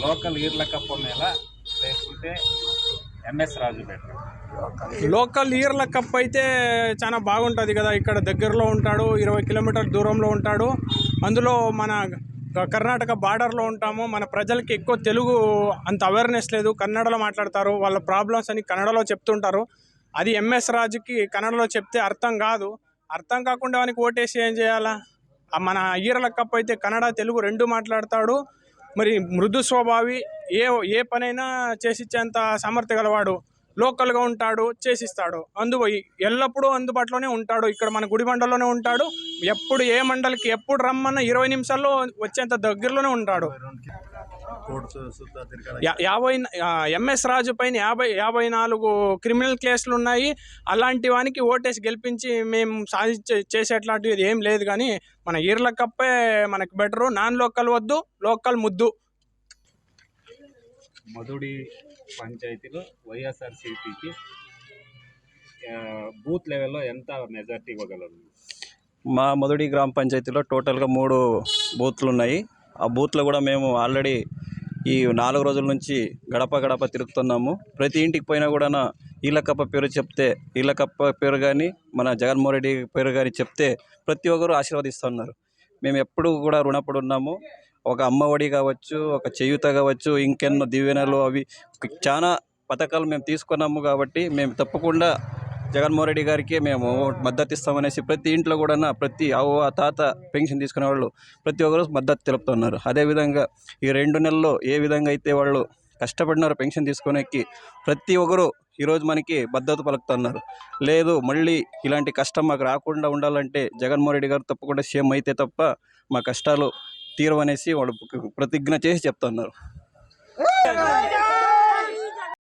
Local ఈర్ల కప్ప మేళ లేకుంటే ఎంఎస్ రాజు లోకల్ ఈర్ల కప్ అయితే చాలా బాగుంటుంది కదా. ఇక్కడ దగ్గరలో ఉంటాడు ఇరవై కిలోమీటర్ దూరంలో ఉంటాడు. అందులో మన కర్ణాటక బార్డర్లో ఉంటాము. మన ప్రజలకి ఎక్కువ తెలుగు అంత అవేర్నెస్ లేదు. కన్నడలో మాట్లాడతారు. వాళ్ళ ప్రాబ్లమ్స్ అని కన్నడలో చెప్తుంటారు. అది ఎంఎస్ రాజుకి కన్నడలో చెప్తే అర్థం కాదు. అర్థం కాకుండా వానికి ఓటేసి ఏం చేయాలా? మన ఈరల కప్ అయితే కన్నడ తెలుగు రెండు మాట్లాడతాడు. మరి మృదు స్వభావి ఏ ఏ పనైనా చేసిచ్చేంత సామర్థ్య గలవాడు లోకల్గా ఉంటాడు చేసిస్తాడు. అందు ఎల్లప్పుడూ అందుబాటులోనే ఉంటాడు. ఇక్కడ మన గుడి మండలంలోనే ఉంటాడు. ఎప్పుడు ఏ మండలికి ఎప్పుడు రమ్మన్న ఇరవై నిమిషాల్లో వచ్చేంత దగ్గరలోనే ఉంటాడు. యాభై ఎంఎస్ రాజు పైన యాభై యాభై నాలుగు క్రిమినల్ కేసులు ఉన్నాయి. అలాంటి వానికి ఓటేసి గెలిపించి మేము సాధించే చేసేట్లాంటిది ఏం లేదు కానీ మన ఈర్ల కప్పే మనకి బెటరు. నాన్ లోకల్ వద్దు లోకల్ ముద్దు. మధుడి పంచాయతీలో వైఎస్ఆర్సీపీకి బూత్ లెవెల్లో ఎంత మెజార్టీ ఇవ్వగలరు? మా మొదటి గ్రామ పంచాయతీలో టోటల్గా మూడు బూత్లు ఉన్నాయి ఆ బూత్లో కూడా మేము ఆల్రెడీ ఈ నాలుగు రోజుల నుంచి గడప గడప తిరుగుతున్నాము. ప్రతి ఇంటికి పోయినా కూడా ఈలకప్ప పేరు చెప్తే ఈలకప్ప పేరు కానీ మన జగన్మోహన్ రెడ్డి పేరు కానీ చెప్తే ప్రతి ఒక్కరు ఆశీర్వదిస్తున్నారు. మేము ఎప్పుడు కూడా రుణపడి ఉన్నాము ఒక అమ్మఒడి కావచ్చు ఒక చేయూత కావచ్చు ఇంకెన్నో దీవెనలు అవి చాలా పథకాలు మేము తీసుకున్నాము కాబట్టి మేము తప్పకుండా జగన్మోహన్ రెడ్డి గారికి మేము మద్దతు ఇస్తామనేసి ప్రతి ఇంట్లో కూడా ప్రతి అవ్వ తాత పెన్షన్ తీసుకునే వాళ్ళు ప్రతి ఒక్కరు మద్దతు తెలుపుతున్నారు. అదేవిధంగా ఈ రెండు నెలల్లో ఏ విధంగా అయితే వాళ్ళు కష్టపడినారు పెన్షన్ తీసుకునేకి ప్రతి ఒక్కరు ఈరోజు మనకి మద్దతు పలుకుతున్నారు. లేదు మళ్ళీ ఇలాంటి కష్టం మాకు రాకుండా ఉండాలంటే జగన్మోహన్ రెడ్డి గారు తప్పకుండా సీఎం అయితే తప్ప మా కష్టాలు తీరవనేసి వాళ్ళు ప్రతిజ్ఞ చేసి చెప్తున్నారు.